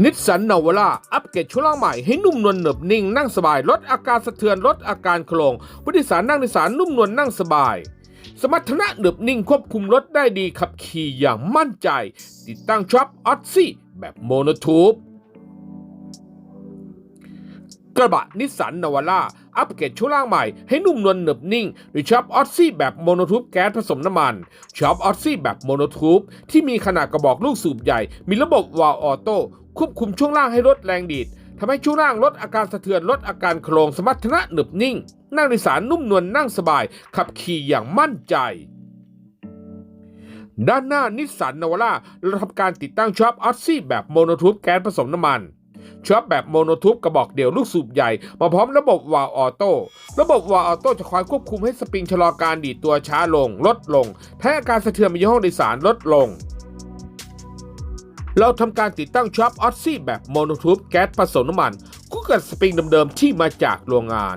นิสสันนาวล่าอัปเกรดช่วงล่างใหม่ให้นุ่มนวลเหนบนิ่งนั่งสบายลดอาการสะเทือนลดอาการโครงผู้โดยสารนั่งโดยสารนุ่มนวลนั่งสบาย สมรรถนะเหนบนิ่งควบคุมรถได้ดีขับขี่อย่างมั่นใจ ติดตั้งช็อปออ z ซี่แบบโมโนทูบกระบะนิสสันนาวล่า อัปเกรดช่วงล่างใหม่ให้นุ่มนวลเหนบนิ่งโดยช็อปออ z ซี่แบบโมโนทูบแก๊สผสมน้ำมันช็อปออ z ซี่แบบโมโนทูบที่มีขนาดกระบอกลูกสูบใหญ่ มีระบบวาล์วออโต้ควบคุมช่วงล่างให้ลดแรงดีดทำให้ช่วงล่างลดอาการสะเทือนลดอาการโครงสมรรถนะหนึบนิ่ง นั่งโดยสารนุ่มนวลนั่งสบาย ขับขี่อย่างมั่นใจด้านหน้านิสสันนาวาร่าเราทำการติดตั้งช็อปออ z ซี่แบบโมโนทูบแก๊สผสมน้ำมัน ช็อปแบบโมโนทูบกระบอกเดี่ยวลูกสูบใหญ่ มาพร้อมระบบวาล์วออโต้ระบบวาล์วออโต้จะคอยควบคุมให้สปริงชะลอการดีดตัวช้าลง ลดลงให้อาการสะเทือนในห้องโดยสารลดลงเราทำการติดตั้งช็อปออ z ซี่แบบโมโนทูบแก๊สผสมน้ำมัน คู่กับสปริงเดิมๆที่มาจากโรงงาน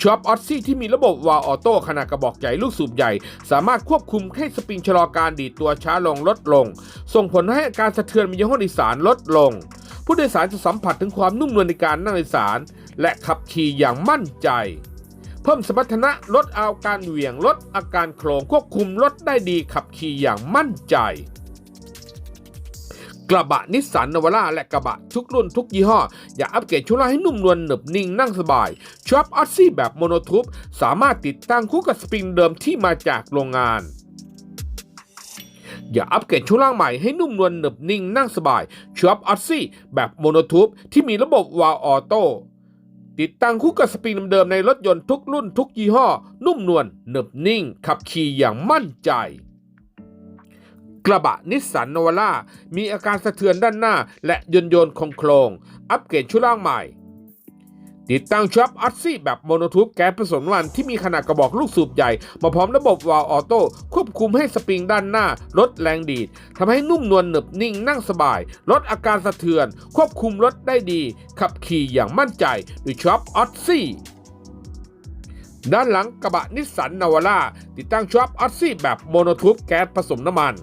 ช็อปออ z ซี่ที่มีระบบวาล์วออโต้ขนาดกระบอกใหญ่ลูกสูบใหญ่ สามารถควบคุมให้สปริงชะลอการดีดตัวช้าลงลดลง ส่งผลให้อาการสะเทือนในห้องโดยสารลดลง ผู้โดยสารจะสัมผัสถึงความนุ่มนวลในการนั่งโดยสาร และขับขี่อย่างมั่นใจ เพิ่มสมรรถนะลดอาการเหวี่ยงลดอาการโครงควบคุมรถได้ดีขับขี่อย่างมั่นใจ กระบะนิสสันนวาร่าและกระบะทุกรุ่นทุกยี่ห้อ อยากอัปเกรดช่วงล่างให้นุ่มนวลหนึบนิ่งนั่งสบายช็อปออ z ซี่แบบโมโนทูบสามารถติดตั้งคู่กับสปริงเดิมที่มาจากโรงงาน อย่าอัปเกรดช่วงล่างใหม่ให้นุ่มนวลหนึบนิ่งนั่งสบายชอปออ z ซี่แบบโมโนทูบที่มีระบบวาลออโต้ติดตั้งคู่กับสปริงเดิมในรถยนต์ทุกรุ่นทุกยี่ห้อ นุ่มนวลหนึบนิ่ง ขับขี่อย่างมั่นใจ กระบะนิสสันนวาร่ามีอาการสะเทือนด้านหน้า และยนต์โยนคงโครง อัปเกรดช่วงล่างใหม่ ติดตั้งช็อปออ z ซี่แบบโมโนทูบแก๊สผสมน้ำมันที่มีขนาดกระบอกลูกสูบใหญ่ มาพร้อมระบบวาล์วออโต้ควบคุมให้สปริงด้านหน้า ลดแรงดีดทำให้นุ่มนวลหนึบนิ่งนั่งสบาย ลดอาการสะเทือน ควบคุมรถได้ดี ขับขี่อย่างมั่นใจด้วยช็อปออ z ซี่ด้านหลังกระบะนิสสันนาวาร่าติดตั้งช็อปออ z ซี่แบบโมโนทูบแก๊สผสมน้ำมัน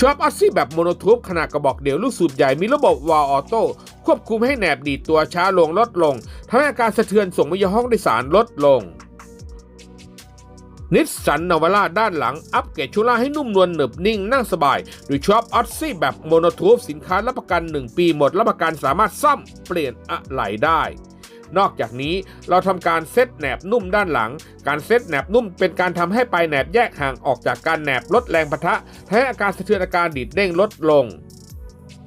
ช็อปออ z ซี่แบบโมโนทูบขนาดกระบอกเดี่ยวลูกสูบใหญ่มีระบบวาล์วออโต้ ควบคุมให้แหนบดีดตัวช้าลงลดลงทำให้อาการสะเทือนส่งไปยังห้องโดยสารลดลงนิสสันนาวาร่าด้านหลัง อัปเกรดช่วงล่าให้นุ่มนวลหนึบนิ่งนั่งสบายโดยชอปออ z ซี่แบบโมโนทูบสินค้ารับประกัน 1 ปีหมดรับประกันสามารถซ่อมเปลี่ยนอะไหล่ได้ นอกจากนี้เราทำการเซตแหนบนุ่มด้านหลัง การเซตแหนบนุ่มเป็นการทำให้ปลายแหนบแยกห่างออกจากการแหนบลดแรงปะทะทำให้อาการสะเทือนอาการดีดเด้งลดลง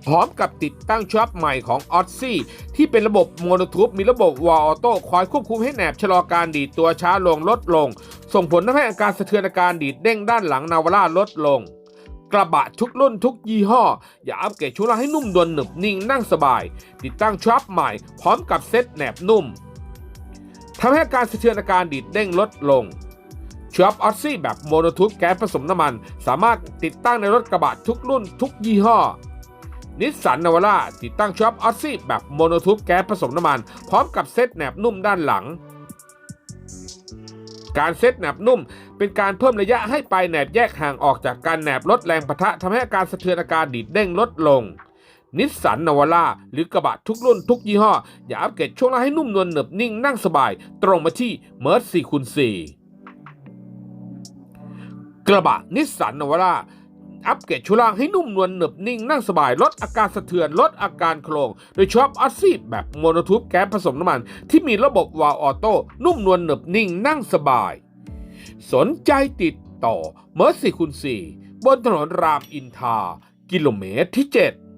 พร้อมกับติดตั้งช็อปใหม่ของออ z ซี่ที่เป็นระบบโมโนทูบมีระบบวาล์วออโต้คอยควบคุมให้แหนบชะลอการดีดตัวช้าลงลดลง ส่งผลทำให้อาการสะเทือนอาการดีดเด้งด้านหลังนาวาร่าลดลง กระบะทุกรุ่นทุกยี่ห้อ อย่าอัปเกรดช่วงล่างให้นุ่มนวลหนึบนิ่งนั่งสบาย ติดตั้งช็อปใหม่ พร้อมกับเซ็ตแหนบนุ่มทำให้การสะเทือนอาการดีดเด้งลดลงช็อปออ z ซี่แบบโมโนทูบแก๊สผสมน้ำมัน สามารถติดตั้งในรถกระบะทุกรุ่นทุกยี่ห้อ นิสสันนาวาร่าติดตั้งช็อปออ z ซี่แบบโมโนทูบแก๊สผสมน้ำมัน พร้อมกับเซ็ตแหนบนุ่มด้านหลัง การเซ็ตแหนบนุ่ม เป็นการเพิ่มระยะให้ปลายแหนบแยกห่างออกจากการแหนบลดแรงปะทะทำให้อาการสะเทือนอาการดีดเด้งลดลงนิสสันนาวาร่าหรือกระบะทุกรุ่นทุกยี่ห้อ อย่าอัปเกรดช่วงล่างให้นุ่มนวลเหนบนิ่งนั่งสบาย ตรงมาที่เมิร์ส4คูณ4กระบะนิสสันนาวาร่า อัปเกรดชุล่างให้นุ่มนวลเหนึบนิ่งนั่งสบายลดอาการสะเทือนลดอาการโครงโดยชอบออ z ซี่แบบโมโนทูบแก๊สผสมน้ำมัน ที่มีระบบวาล์วออโต้นุ่มนวลเหนึบนิ่งนั่งสบาย สนใจติดต่อเมอร์ซี่คุณ4บนถนนรามอินทา กิโลเมตรที่ 7